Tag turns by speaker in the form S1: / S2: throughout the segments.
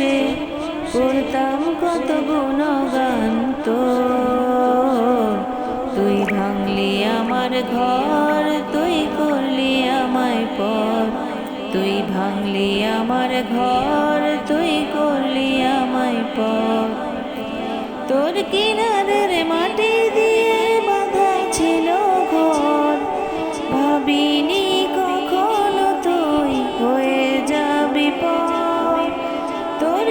S1: বসে করতাম কত গুণগান তোর তুই ভাঙলি আমার ঘর, তুই করলি আমায় পর। তুই ভাঙলি আমার ঘর, তুই করলি আমায় পর। তোর কিনারের মাটি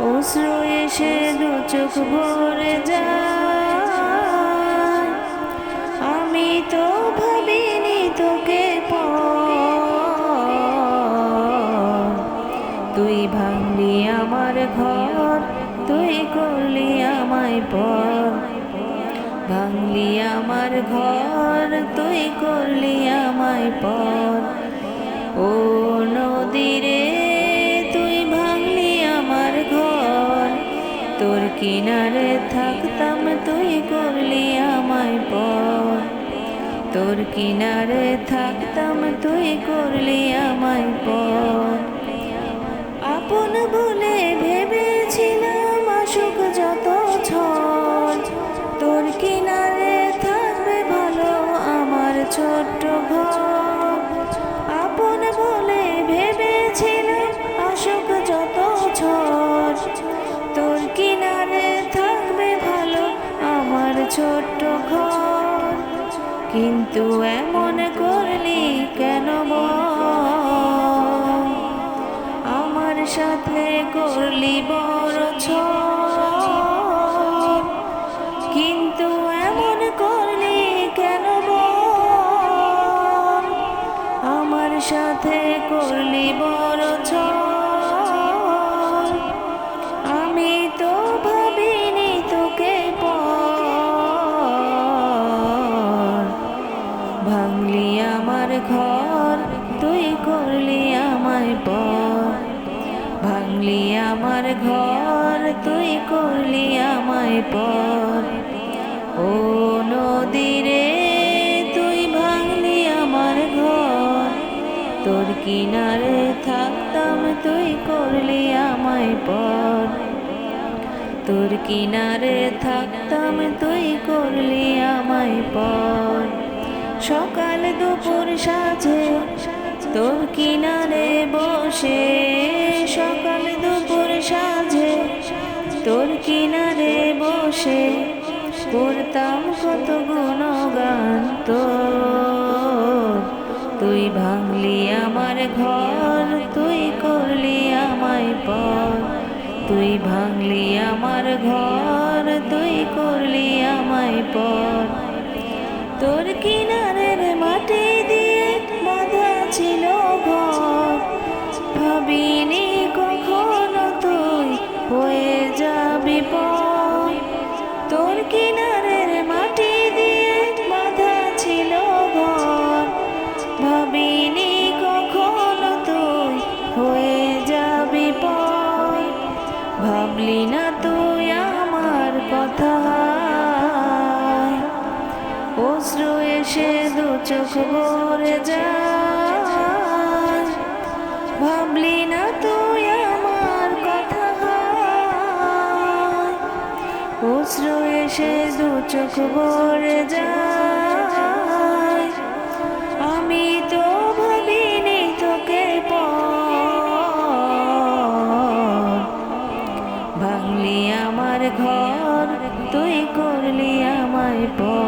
S1: অশ্রু এসে দু চোখ ভরে যায়। আমি তো ভাবিনি তোকে তুই ভাঙলি আমার ঘর, তুই করলি আমায় পর। ভাঙলি আমার ঘর, তুই করলি আমায় পর। ও নদীরে তোর কিনারে থাকতাম তুই করলি আমায় পর তোর কিনারে থাকতাম তুই করলি আমায় পর আপন বলে ভেবেছিলাম আসুক যত ঝড় তোর কিনারে থাকবে ভালো আমার ছোট্ট ছোট্ট ঘর, কিন্তু এমন করলি কেন আমার সাথে করলি বড় কিন্তু এমন করলি কেন আমার সাথে করলি বড় ঝড় পর ভাঙলি আমার ঘর, তুই করলি আমায় পর ও নদীরে তুই ভাঙলি আমার ঘর। তোর কিনারে থাকতাম, তুই করলি আমায় পর তোর কিনারে থাকতাম, তুই করলি আমায় পর সকাল দুপুর সাজে তোর কিনারে বসে সকাল দুপুর সাজে। তোর কিনারে বসে করতাম কত গুণগান তোর। তুই ভাঙলি আমার ঘর, তুই করলি আমায় পর। তুই ভাঙলি আমার ঘর, তুই করলি আমায় পর। তোর কিনারের অশ্রু এসে দু চোখ ভরে যায়। ভাবলি না তুই আমার কথা অশ্রু এসে দু চোখ ভরে যায়। আমি তো ভাবিনি তোকে ভাঙলি আমার ঘর, তুই করলি আমার পর।